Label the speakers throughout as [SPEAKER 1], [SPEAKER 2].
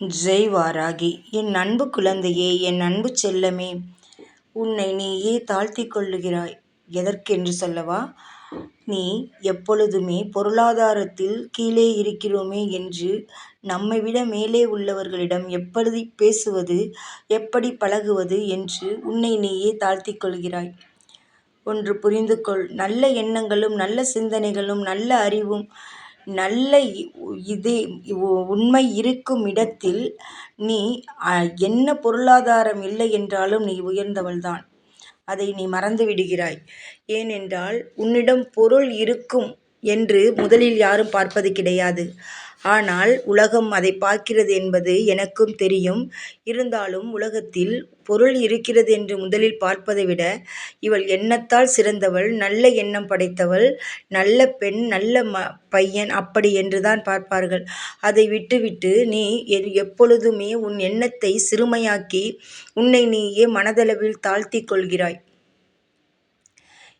[SPEAKER 1] ஜெய் வாராகி என் அன்பு குழந்தையே என் அன்பு செல்லமே உன்னை நீயே தாழ்த்திக் கொள்ளுகிறாய். எதற்கென்று சொல்லவா? நீ எப்பொழுதுமே பொருளாதாரத்தில் கீழே இருக்கிறோமே என்று நம்மை விட மேலே உள்ளவர்களிடம் எப்படி பேசுவது எப்படி பழகுவது என்று உன்னை நீயே தாழ்த்திக் கொள்கிறாய். ஒன்று புரிந்து கொள் நல்ல எண்ணங்களும் நல்ல சிந்தனைகளும் நல்ல அறிவும் நல்ல இதே உண்மை இருக்கும் இடத்தில் நீ என்ன பொருளாதாரம் இல்லை என்றாலும் நீ உயர்ந்தவள்தான் அதை நீ மறந்து விடுகிறாய். ஏனென்றால் உன்னிடம் பொருள் இருக்கும் என்று முதலில் யாரும் பார்ப்பது கிடையாது. ஆனால் உலகம் அதை பார்க்கிறது என்பது எனக்கும் தெரியும். இருந்தாலும் உலகத்தில் பொருள் இருக்கிறது என்று முதலில் பார்ப்பதை விட இவள் எண்ணத்தால் சிறந்தவள் நல்ல எண்ணம் படைத்தவள் நல்ல பெண் நல்ல ம பையன் அப்படி என்று தான் பார்ப்பார்கள். அதை விட்டுவிட்டு நீ எப்பொழுதுமே உன் எண்ணத்தை சிறுமையாக்கி உன்னை நீயே மனதளவில் தாழ்த்தி கொள்கிறாய்.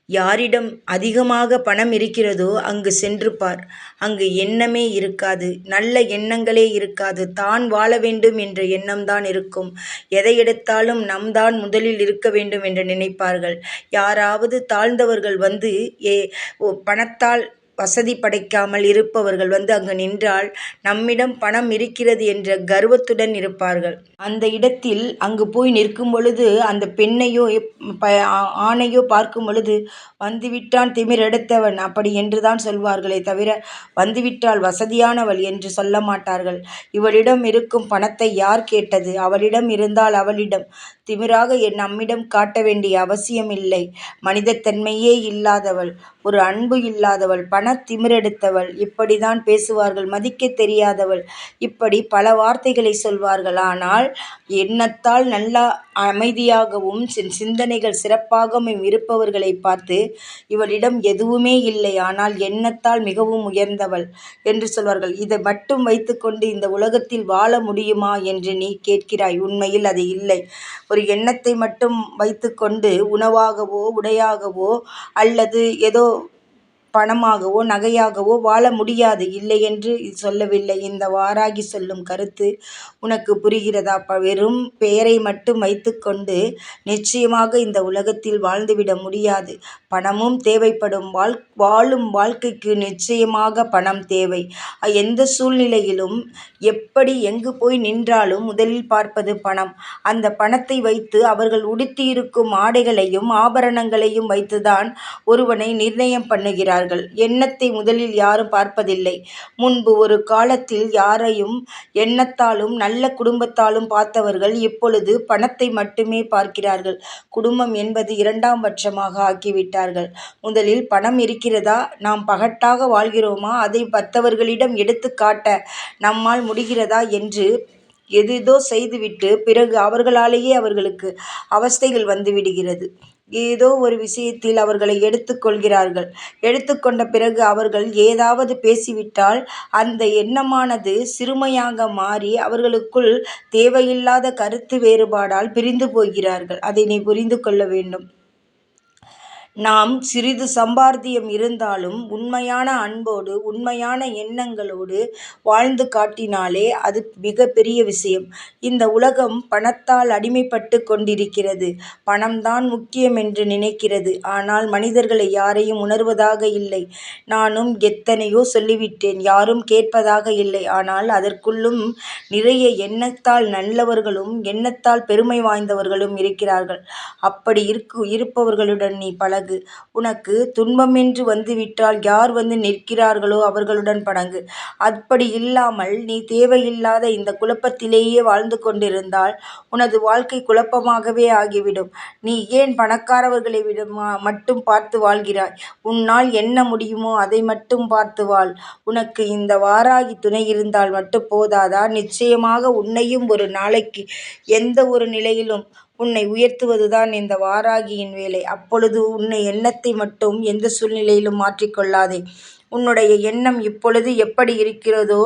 [SPEAKER 1] யாரிடம் அதிகமாக பணம் இருக்கிறதோ அங்கு சென்று பார் அங்கு எண்ணமே இருக்காது. நல்ல எண்ணங்களே இருக்காது. தான் வாழ வேண்டும் என்ற எண்ணம்தான் இருக்கும். எதை எடுத்தாலும் நம் தான் முதலில் இருக்க வேண்டும் என்று நினைப்பார்கள். யாராவது தாழ்ந்தவர்கள் வந்து ஏ பணத்தால் வசதி படைக்காமல் இருப்பவர்கள் வந்து அங்கு நின்றால் நம்மிடம் பணம் இருக்கிறது என்ற கர்வத்துடன் இருப்பார்கள். அந்த இடத்தில் அங்கு போய் நிற்கும் பொழுது அந்த பெண்ணையோ ஆணையோ பார்க்கும் பொழுது வந்துவிட்டான் திமிரெடுத்தவன் அப்படி என்று தான் சொல்வார்களே தவிர வந்துவிட்டால் வசதியானவள் என்று சொல்ல மாட்டார்கள். இவளிடம் இருக்கும் பணத்தை யார் கேட்டது? அவளிடம் இருந்தால் அவளிடம். திமிராக என் நம்மிடம் காட்ட வேண்டிய அவசியமில்லை. மனிதத்தன்மையே இல்லாதவள். ஒரு அன்பு இல்லாதவள். பண திமிரெடுத்தவள். இப்படிதான் பேசுவார்கள். மதிக்கத் தெரியாதவள். இப்படி பல வார்த்தைகளை சொல்வார்கள். ஆனால் எண்ணத்தால் நல்லா அமைதியாகவும் சிந்தனைகள் சிறப்பாகவும் இருப்பவர்களை பார்த்து இவளிடம் எதுவுமே இல்லை. ஆனால் எண்ணத்தால் மிகவும் உயர்ந்தவள் என்று சொல்வார்கள். இதை மட்டும் வைத்துக்கொண்டு இந்த உலகத்தில் வாழ முடியுமா என்று நீ கேட்கிறாய். உண்மையில் அது இல்லை. ஒரு எண்ணத்தை மட்டும் வைத்துக்கொண்டு உணவாகவோ உடையாகவோ அல்லது ஏதோ பணமாகவோ நகையாகவோ வாழ முடியாது. இல்லையென்று சொல்லவில்லை. இந்த வாராகி சொல்லும் கருத்து உனக்கு புரிகிறதா? வெறும் பெயரை மட்டும் வைத்துக்கொண்டு நிச்சயமாக இந்த உலகத்தில் வாழ்ந்துவிட முடியாது. பணமும் தேவைப்படும். வாழ் வாழும் வாழ்க்கைக்கு நிச்சயமாக பணம் தேவை. எந்த சூழ்நிலையிலும் எப்படி எங்கு போய் நின்றாலும் முதலில் பார்ப்பது பணம். அந்த பணத்தை வைத்து அவர்கள் உடுத்தியிருக்கும் ஆடைகளையும் ஆபரணங்களையும் வைத்துதான் ஒருவனை நிர்ணயம் பண்ணுகிறார்கள். பார்க்கிறார்கள் எண்ணத்தை முதலில் யாரும் பார்ப்பதில்லை. முன்பு ஒரு காலத்தில் யாரையும் எண்ணத்தாலும் நல்ல குடும்பத்தாலும் பார்த்தவர்கள் இப்பொழுது பணத்தை மட்டுமே பார்க்கிறார்கள். குடும்பம் என்பது இரண்டாம் பட்சமாக ஆக்கிவிட்டார்கள். முதலில் பணம் இருக்கிறதா? நாம் பகட்டாக வாழ்கிறோமா? அதை பத்தவர்களிடம் எடுத்து காட்ட நம்மால் முடிகிறதா என்று எதுதோ செய்துவிட்டு பிறகு அவர்களாலேயே அவர்களுக்கு அவஸ்தைகள் வந்துவிடுகிறது ஏதோ ஒரு விஷயத்தில் அவர்களை எடுத்துக்கொள்கிறார்கள். எடுத்துக்கொண்ட பிறகு அவர்கள் ஏதாவது பேசிவிட்டால் அந்த எண்ணமானது சிறுமையாக மாறி அவர்களுக்குள் தேவையில்லாத கருத்து வேறுபாடால் பிரிந்து போகிறார்கள். அதை நீ புரிந்து கொள்ள வேண்டும். நாம் சிறிது சம்பார்த்தியம் இருந்தாலும் உண்மையான அன்போடு உண்மையான எண்ணங்களோடு வாழ்ந்து காட்டினாலே அது மிக பெரிய விஷயம். இந்த உலகம் பணத்தால் அடிமைப்பட்டு கொண்டிருக்கிறது. பணம்தான் முக்கியம் என்று நினைக்கிறது. ஆனால் மனிதர்களை யாரையும் உணர்வதாக இல்லை. நானும் எத்தனையோ சொல்லிவிட்டேன். யாரும் கேட்பதாக இல்லை. ஆனால் அதற்குள்ளும் நிறைய எண்ணத்தால் நல்லவர்களும் எண்ணத்தால் பெருமை வாய்ந்தவர்களும் இருக்கிறார்கள். அப்படி இருக்கு இருப்பவர்களுடன் நீ பழக உள்ளது உனக்கு துன்பமென்று வந்துவிட்டால் யார் வந்து நிற்கிறார்களோ அவர்களுடன் படங்கு. அப்படி இல்லாமல் நீ தேவையில்லாத இந்த குழப்பத்திலேயே வாழ்ந்து கொண்டிருந்தால் உனது வாழ்க்கை குழப்பமாகவே ஆகிவிடும். நீ ஏன் பணக்காரவர்களை விட மட்டும் பார்த்து வாழ்கிறாய்? உன்னால் என்ன முடியுமோ அதை மட்டும் பார்த்து வாழ். உனக்கு இந்த வாராகி துணை இருந்தால் மட்டும் போதாதா? நிச்சயமாக உன்னையும் ஒரு நாளைக்கு எந்த ஒரு நிலையிலும் உன்னை உயர்த்துவதுதான் இந்த வாராகியின் வேலை. அப்பொழுது உன்னை எண்ணத்தை மட்டும் எந்த சூழ்நிலையிலும் மாற்றிக்கொள்ளாதே. உன்னுடைய எண்ணம் இப்பொழுது எப்படி இருக்கிறதோ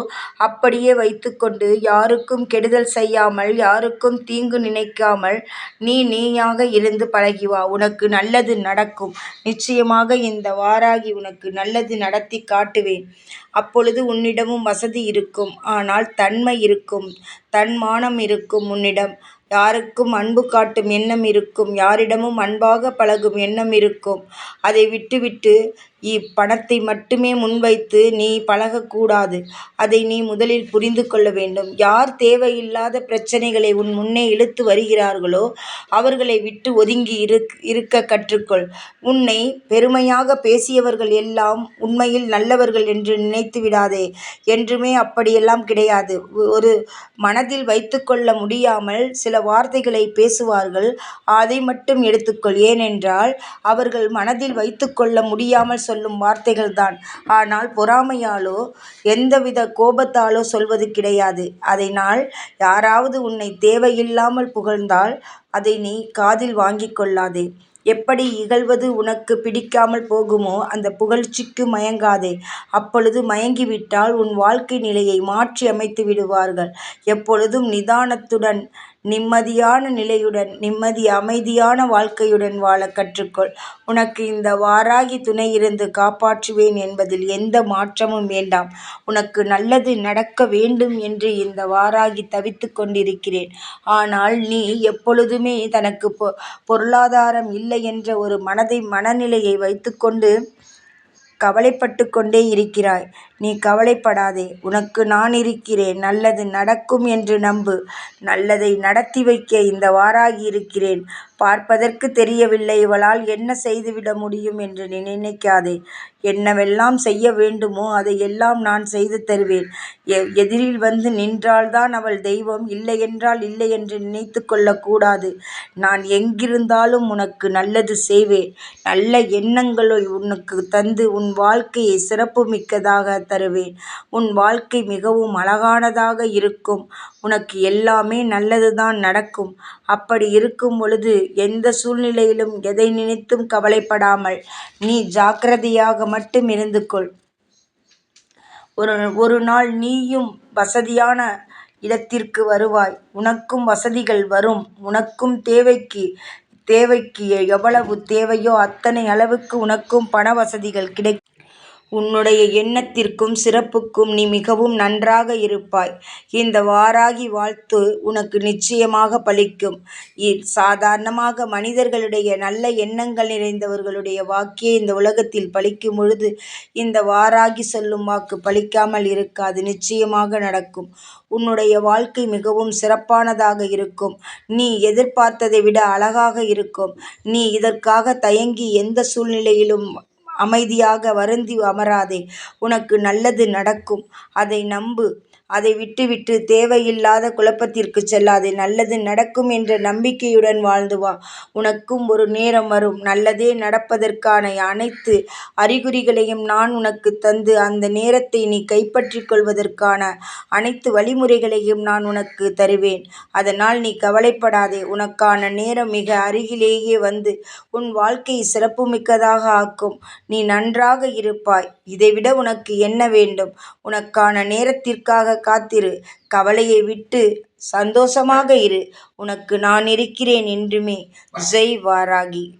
[SPEAKER 1] அப்படியே வைத்துக்கொண்டு யாருக்கும் கெடுதல் செய்யாமல் யாருக்கும் தீங்கு நினைக்காமல் நீ நீயாக இருந்து பழகி வா. உனக்கு நல்லது நடக்கும். நிச்சயமாக இந்த வாராகி உனக்கு நல்லது நடத்தி காட்டுவேன். அப்பொழுது உன்னிடமும் வசதி இருக்கும். ஆனால் தன்மை இருக்கும். தன்மானம் இருக்கும் உன்னிடம். யாருக்கும் அன்பு காட்டும் எண்ணம் இருக்கும். யாரிடமும் அன்பாக பழகும் எண்ணம் இருக்கும். அதை விட்டுவிட்டு இப்பணத்தை மட்டுமே முன்வைத்து நீ பழகக்கூடாது. அதை நீ முதலில் புரிந்து கொள்ள வேண்டும். யார் தேவையில்லாத பிரச்சனைகளை உன் முன்னே இழுத்து வருகிறார்களோ அவர்களை விட்டு ஒதுங்கி இருக் இருக்க கற்றுக்கொள். உன்னை பெருமையாக பேசியவர்கள் எல்லாம் உண்மையில் நல்லவர்கள் என்று நினைத்து விடாதே. என்றுமே அப்படியெல்லாம் கிடையாது. ஒரு மனதில் வைத்துக்கொள்ள முடியாமல் சில வார்த்தைகளை பேசுவார்கள். அதை மட்டும் எடுத்துக்கொள். ஏனென்றால் அவர்கள் மனதில் வைத்துக்கொள்ள முடியாமல் சொல்லும் வார்த்தைகள் தான் ஆனால் பொறாமையாலோ எந்தவித கோபத்தாலோ சொல்வது கிடையாது. அதனால் யாராவது உன்னை தேவையில்லாமல் புகழ்ந்தால் அதை நீ காதில் வாங்கிக் கொள்ளாதே. எப்படி இகழ்வது உனக்கு பிடிக்காமல் போகுமோ அந்த புகழ்ச்சிக்கு மயங்காதே. அப்பொழுது மயங்கிவிட்டால் உன் வாழ்க்கை நிலையை மாற்றி அமைத்து விடுவார்கள். எப்பொழுதும் நிதானத்துடன் நிம்மதியான நிலையுடன் நிம்மதி அமைதியான வாழ்க்கையுடன் வாழ கற்றுக்கொள். உனக்கு இந்த வாராகி துணை இருந்து காப்பாற்றுவேன் என்பதில் எந்த மாற்றமும் வேண்டாம். உனக்கு நல்லது நடக்க வேண்டும் என்று இந்த வாராகி தவித்து கொண்டிருக்கிறேன். ஆனால் நீ எப்பொழுதுமே தனக்கு பொ பொருளாதாரம் இல்லை என்ற ஒரு மனதை மனநிலையை வைத்துக்கொண்டு கவலைப்பட்டு கொண்டே இருக்கிறாய். நீ கவலைப்படாதே உனக்கு நான் இருக்கிறேன் நல்லது நடக்கும் என்று நம்பு. நல்லதை நடத்தி வைக்க இந்த வாராகி இருக்கிறேன். பார்ப்பதற்கு தெரியவில்லை இவளால் என்ன செய்துவிட முடியும் என்று நீ நினைக்காதே. என்னவெல்லாம் செய்ய வேண்டுமோ அதை எல்லாம் நான் செய்து தருவேன். எதிரில் வந்து நின்றால்தான் அவள் தெய்வம் இல்லை என்றால் இல்லை என்று நினைத்து கொள்ளக்கூடாது. நான் எங்கிருந்தாலும் உனக்கு நல்லது செய்வேன். நல்ல எண்ணங்களை உனக்கு தந்து உன் வாழ்க்கையை சிறப்பு மிக்கதாக தருவேன். உன் வாழ்க்கை மிகவும் அழகானதாக இருக்கும். உனக்கு எல்லாமே நல்லதுதான் நடக்கும். அப்படி இருக்கும் பொழுது எந்த சூழ்நிலையிலும் எதை நினைத்தும் கவலைப்படாமல் நீ ஜாக்கிரதையாக மட்டும் இருந்து கொள். ஒரு ஒரு நாள் நீயும் வசதியான இடத்திற்கு வருவாய். உனக்கும் வசதிகள் வரும். உனக்கும் தேவைக்கு தேவைக்கு எவ்வளவு தேவையோ அத்தனை அளவுக்கு உனக்கும் பண வசதிகள் கிடை உன்னுடைய எண்ணத்திற்கும் சிறப்புக்கும் நீ மிகவும் நன்றாக இருப்பாய். இந்த வாராகி வாழ்த்து உனக்கு நிச்சயமாக பலிக்கும். சாதாரணமாக மனிதர்களுடைய நல்ல எண்ணங்கள் நிறைந்தவர்களுடைய வாக்கே இந்த உலகத்தில் பலிக்கும் பொழுது இந்த வாராகி சொல்லும் வாக்கு பலிக்காமல் இருக்காது நிச்சயமாக நடக்கும். உன்னுடைய வாழ்க்கை மிகவும் சிறப்பானதாக இருக்கும். நீ எதிர்பார்த்ததை விட அழகாக இருக்கும். நீ இதற்காக தயங்கி எந்த சூழ்நிலையிலும் அமைதியாக வருந்தி அமராதே. உனக்கு நல்லது நடக்கும். அதை நம்பு. அதை விட்டுவிட்டு தேவையில்லாத குழப்பத்திற்கு செல்லாதே நல்லது நடக்கும் என்ற நம்பிக்கையுடன் வாழ்ந்து வா உனக்கும் ஒரு நேரம் வரும். நல்லதே நடப்பதற்கான அனைத்து அறிகுறிகளையும் நான் உனக்கு தந்து அந்த நேரத்தை நீ கைப்பற்றிக் கொள்வதற்கான அனைத்து வழிமுறைகளையும் நான் உனக்கு தருவேன். அதனால் நீ கவலைப்படாதே. உனக்கான நேரம் மிக அருகிலேயே வந்து உன் வாழ்க்கையை சிறப்புமிக்கதாக ஆக்கும். நீ நன்றாக இருப்பாய். இதைவிட உனக்கு என்ன வேண்டும்? உனக்கான நேரத்திற்காக காத்திரு. கவலையை விட்டு சந்தோஷமாக இரு. உனக்கு நான் இருக்கிறேன் என்றுமே. ஜெய் வாராகி.